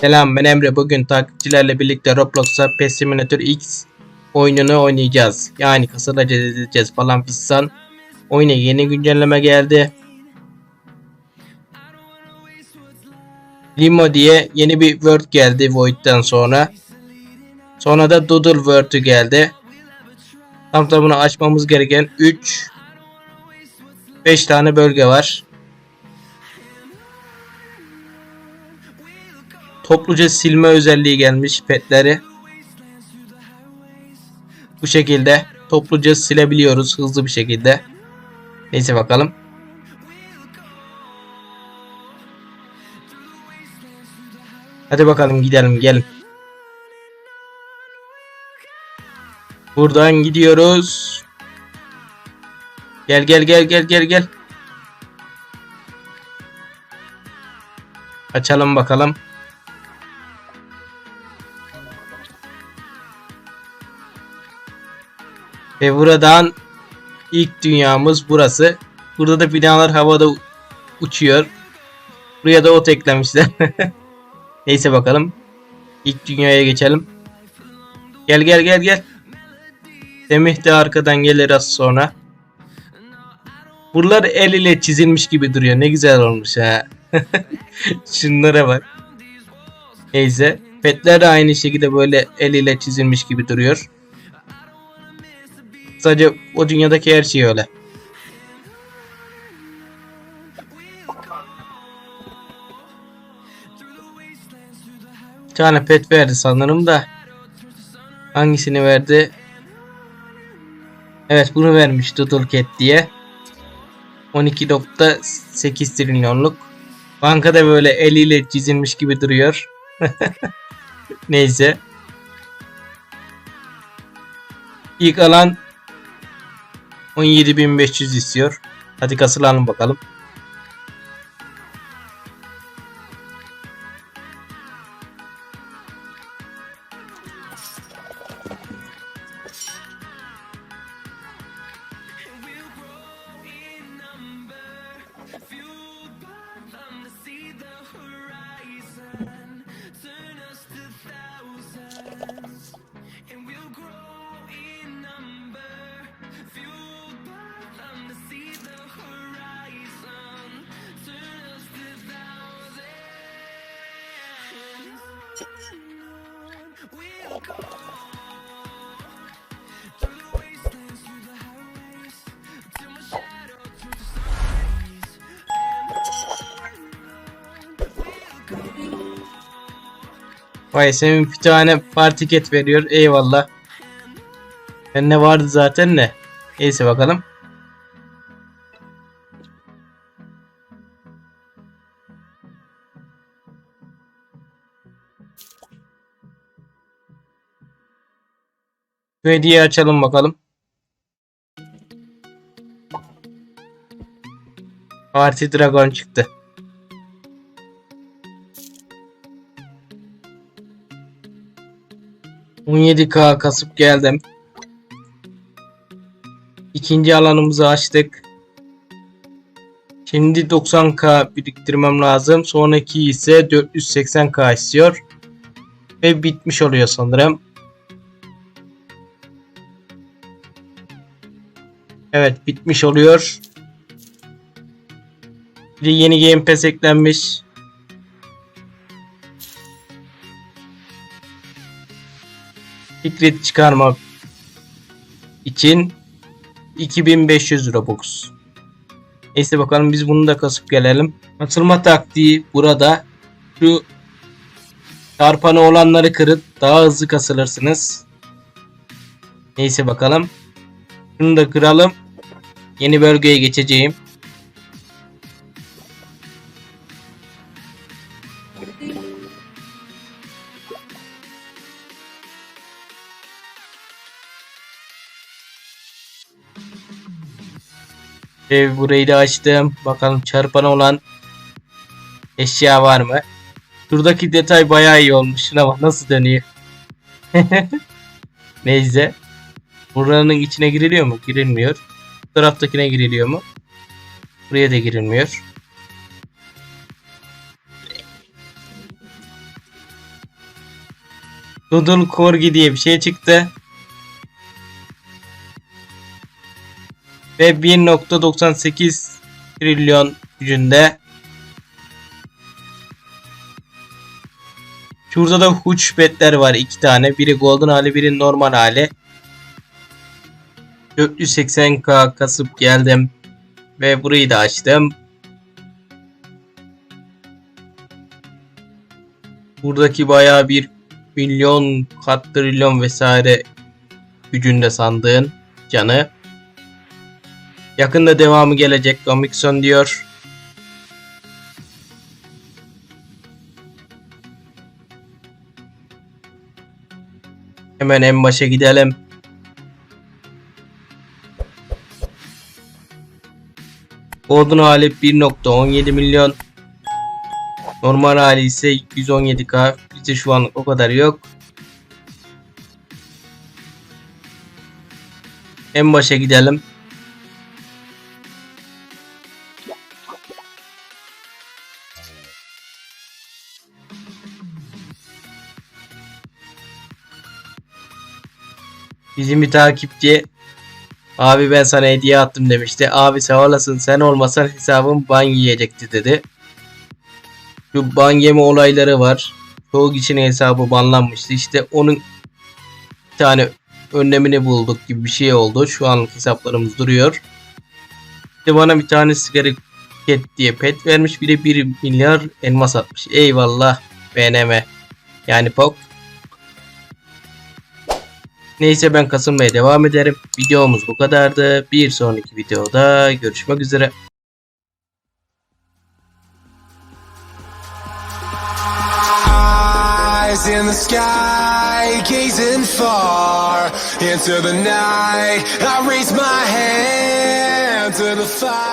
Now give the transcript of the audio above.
Selam ben Emre. Bugün takipçilerle birlikte Roblox'a PES Simulator X oyununu oynayacağız. Yani kasırla edeceğiz falan fistan. Oyuna yeni güncelleme geldi. Limo diye yeni bir word geldi Void'den sonra. Sonra da Doodle word'ü geldi. Tam tamına açmamız gereken 3 5 tane bölge var. Topluca silme özelliği gelmiş petleri. Bu şekilde topluca silebiliyoruz hızlı bir şekilde. Neyse bakalım. Hadi bakalım gidelim gelin. Buradan gidiyoruz. Gel gel gel gel gel gel. Açalım bakalım. Ve buradan ilk dünyamız burası. Burada da binalar havada uçuyor. Buraya da ot eklemişler. Neyse bakalım. İlk dünyaya geçelim. Gel gel gel gel. Semih de arkadan gelir az sonra. Buralar el ile çizilmiş gibi duruyor. Ne güzel olmuş ha. Şunlara bak. Neyse. Petler de aynı şekilde böyle el ile çizilmiş gibi duruyor. Sadece o dünyadaki her şey öyle. Bir tane pet verdi sanırım da. Hangisini verdi? Evet bunu vermiş Doodle Cat diye. 12.8 trilyonluk. Bankada böyle eliyle çizilmiş gibi duruyor. Neyse. İlk alan 17.500 istiyor. Hadi kasılalım bakalım. Vay senin bir tane partiket veriyor. Eyvallah. Bende vardı zaten de. Neyse bakalım. Şu hediyeyi açalım bakalım. Party Dragon çıktı. ...17k kasıp geldim. İkinci alanımızı açtık. Şimdi 90k biriktirmem lazım. Sonraki ise 480k istiyor. Ve bitmiş oluyor sanırım. Evet bitmiş oluyor. Bir yeni Game Pass eklenmiş. Fikret çıkarmak için 2500 Robux. Neyse bakalım biz bunu da kasıp gelelim. Atılma taktiği burada. Şu çarpanı olanları kırıp daha hızlı kasılırsınız. Neyse bakalım. Şunu da kıralım. Yeni bölgeye geçeceğim. Ev burayı da açtım. Bakalım çarpan olan eşya var mı? Şuradaki detay bayağı iyi olmuş. Şuna bak nasıl dönüyor. Neyse. Buranın içine giriliyor mu? Girilmiyor. Bu taraftakine giriliyor mu? Buraya da girilmiyor. Doodle Corgi diye bir şey çıktı. Ve 1.98 trilyon gücünde. Şurada da huç petler var iki tane. Biri golden hali biri normal hali. 480k kasıp geldim. Ve burayı da açtım. Buradaki bayağı bir milyon, kat trilyon vesaire gücünde sandığın canı. Yakında devamı gelecek Comixon diyor. Hemen en başa gidelim. Golden hali 1.17 milyon. Normal hali ise 217k. Bizde şu an o kadar yok. En başa gidelim. Bizim bir takipçi abi ben sana hediye attım demişti. Abi sağ olasın sen olmasan hesabım ban yiyecekti dedi. Şu ban yeme olayları var. Çoğu kişinin hesabı banlanmıştı. İşte onun bir tane önlemini bulduk gibi bir şey oldu. Şu an hesaplarımız duruyor. İşte bana bir tane sigara pet diye pet vermiş. Bir de 1 milyar elmas atmış. Eyvallah BNM. Yani POK. Neyse ben kasılmaya devam ederim. Videomuz bu kadardı. Bir sonraki videoda görüşmek üzere. İn the sky, gazing far into the night. I raise my hand to the fire.